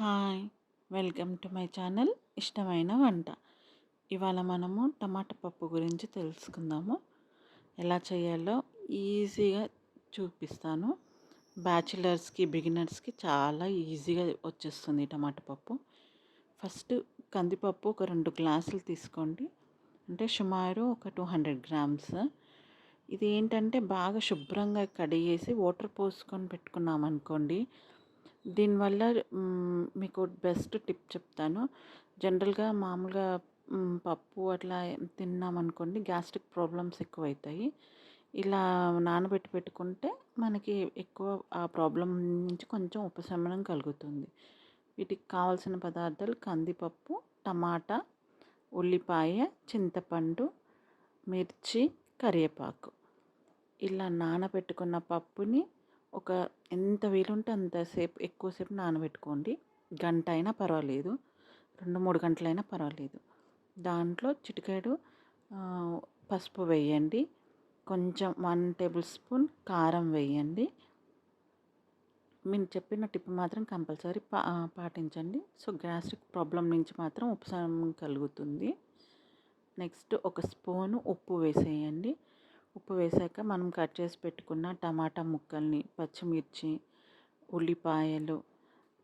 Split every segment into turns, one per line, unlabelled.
Hi welcome to my channel ఇష్టమైన వంట. ఇవాళ మనము టమాటా పప్పు గురించి తెలుసుకుందాము. ఎలా చేయాలో ఈజీగా చూపిస్తాను. బ్యాచిలర్స్కి బిగినర్స్కి చాలా ఈజీగా వచ్చేస్తుంది టమాటా పప్పు. ఫస్ట్ కందిపప్పు ఒక రెండు గ్లాసులు తీసుకోండి. అంటే సుమారు ఒక టూ హండ్రెడ్ గ్రామ్స్. ఇది ఏంటంటే బాగా శుభ్రంగా కడిగేసి వాటర్ పోసుకొని పెట్టుకున్నాం అనుకోండి దీనివల్ల మీకు బెస్ట్ టిప్ చెప్తాను. జనరల్గా మామూలుగా పప్పు అట్లా తిన్నామనుకోండి గ్యాస్ట్రిక్ ప్రాబ్లమ్స్ ఎక్కువవుతాయి ఇలా నానబెట్టి పెట్టుకుంటే మనకి ఎక్కువ ఆ ప్రాబ్లం నుంచి కొంచెం ఉపశమనం కలుగుతుంది. వీటికి కావాల్సిన పదార్థాలు కందిపప్పు టమాటా ఉల్లిపాయ చింతపండు మిర్చి కరివేపాకు. ఇలా నానబెట్టుకున్న పప్పుని ఒక ఎంత వీలుంటే అంతసేపు ఎక్కువసేపు నానబెట్టుకోండి. గంట అయినా పర్వాలేదు. రెండు మూడు గంటలైనా పర్వాలేదు. దాంట్లో చిటికేడు పసుపు వేయండి. కొంచెం వన్ టేబుల్ స్పూన్ కారం వేయండి. మీరు చెప్పిన టిప్ మాత్రం కంపల్సరీ పా పాటించండి. సో గ్యాస్ట్రిక్ ప్రాబ్లం నుంచి మాత్రం ఉపశమనం కలుగుతుంది. నెక్స్ట్ ఒక స్పూను ఉప్పు వేసేయండి. ఉప్పు వేసాక మనం కట్ చేసి పెట్టుకున్న టమాటా ముక్కల్ని పచ్చిమిర్చి ఉల్లిపాయలు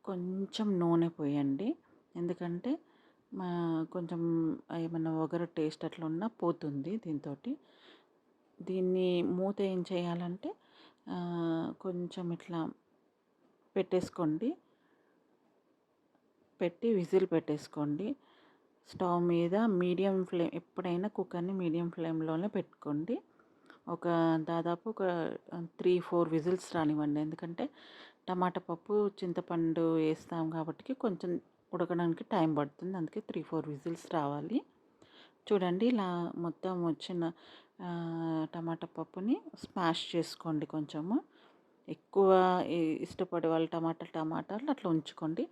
కొంచెం నూనె పోయండి. ఎందుకంటే మా కొంచెం ఏమైనా ఒగరు టేస్ట్ అట్లా ఉన్నా పోతుంది దీంతో దీన్ని మూత ఏం చేయాలంటే కొంచెం ఇట్లా పెట్టేసుకోండి. పెట్టి విజిల్ పెట్టేసుకోండి. స్టవ్ మీద మీడియం ఫ్లేమ్ ఎప్పుడైనా కుక్కర్ని మీడియం ఫ్లేమ్లోనే పెట్టుకోండి. ఒక దాదాపు ఒక త్రీ ఫోర్ విజిల్స్ రానివ్వండి. ఎందుకంటే టమాటా పప్పు చింతపండు వేస్తాం కాబట్టి కొంచెం ఉడకడానికి టైం పడుతుంది. అందుకే త్రీ ఫోర్ విజిల్స్ రావాలి. చూడండి ఇలా మొత్తం వచ్చిన టమాటా పప్పుని స్మాష్ చేసుకోండి కొంచెము. ఎక్కువ ఇష్టపడే వాళ్ళు టమాటా టమాటాలు అట్లా ఉంచుకోండి.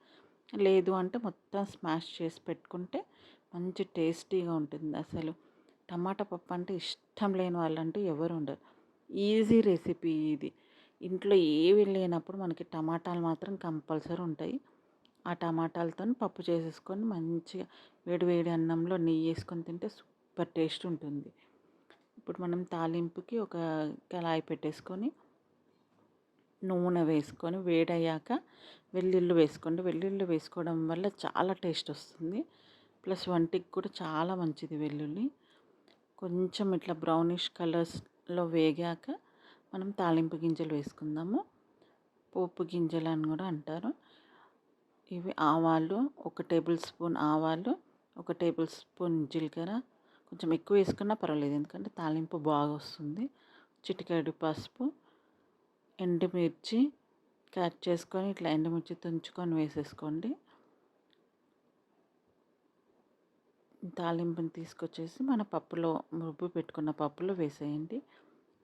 లేదు అంటే మొత్తం స్మాష్ చేసి పెట్టుకుంటే మంచి టేస్టీగా ఉంటుంది అసలు. టమాటా పప్పు అంటే ఇష్టం లేని వాళ్ళంటూ ఎవరు ఉండరు. ఈజీ రెసిపీ ఇది. ఇంట్లో ఏవి లేనప్పుడు మనకి టమాటాలు మాత్రం కంపల్సరీ ఉంటాయి. ఆ టమాటాలతో పప్పు చేసేసుకొని మంచిగా వేడి వేడి అన్నంలో నెయ్యి వేసుకొని తింటే సూపర్ టేస్ట్ ఉంటుంది. ఇప్పుడు మనం తాలింపుకి ఒక కళాయి పెట్టేసుకొని నూనె వేసుకొని వేడయ్యాక వెల్లుల్లి వేసుకోండి. వెల్లుల్లి వేసుకోవడం వల్ల చాలా టేస్ట్ వస్తుంది. ప్లస్ వంటికి కూడా చాలా మంచిది వెల్లుల్లి. కొంచెం ఇట్లా బ్రౌనిష్ కలర్స్లో వేగాక మనం తాలింపు గింజలు వేసుకుందాము. పోపు గింజలు అని కూడా అంటారు. ఇవి ఆవాలు ఒక టేబుల్ స్పూన్ ఆవాలు ఒక టేబుల్ స్పూన్ జీలకర్ర. కొంచెం ఎక్కువ వేసుకున్నా పర్వాలేదు ఎందుకంటే తాలింపు బాగా వస్తుంది. చిటికెడు పసుపు ఎండుమిర్చి కట్ చేసుకొని ఇట్లా ఎండుమిర్చి తుంచుకొని వేసేసుకోండి. తాలింపుని తీసుకొచ్చేసి మన పప్పులో రుబ్బు పెట్టుకున్న పప్పులో వేసేయండి.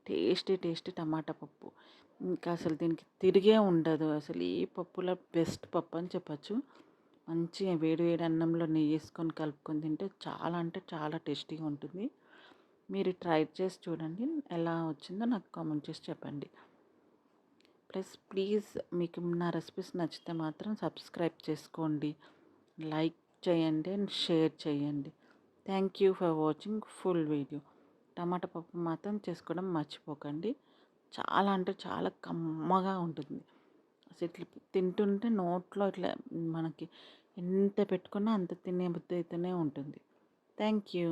టేస్టీ టేస్టీ టమాటా పప్పు. ఇంకా అసలు దీనికి తిరిగే ఉండదు. అసలు ఈ పప్పులో బెస్ట్ పప్పు అని చెప్పచ్చు. మంచిగా వేడి వేడి అన్నంలో నెయ్యి వేసుకొని కలుపుకొని తింటే చాలా అంటే చాలా టేస్టీగా ఉంటుంది. మీరు ట్రై చేసి చూడండి. ఎలా వచ్చిందో నాకు కామెంట్ చేసి చెప్పండి. ప్లస్ ప్లీజ్ మీకు నా రెసిపీస్ నచ్చితే మాత్రం సబ్స్క్రైబ్ చేసుకోండి. లైక్ చేయండి అండ్ షేర్ చేయండి. Thank you for watching full video టమాటా పప్పు మాత్రం చేసుకోవడం మర్చిపోకండి. చాలా అంటే చాలా కమ్మగా ఉంటుంది. అసలు ఇట్లా తింటుంటే నోట్లో ఇట్లా మనకి ఎంత పెట్టుకున్నా అంత తినే బుద్ధి అయితేనే ఉంటుంది. Thank you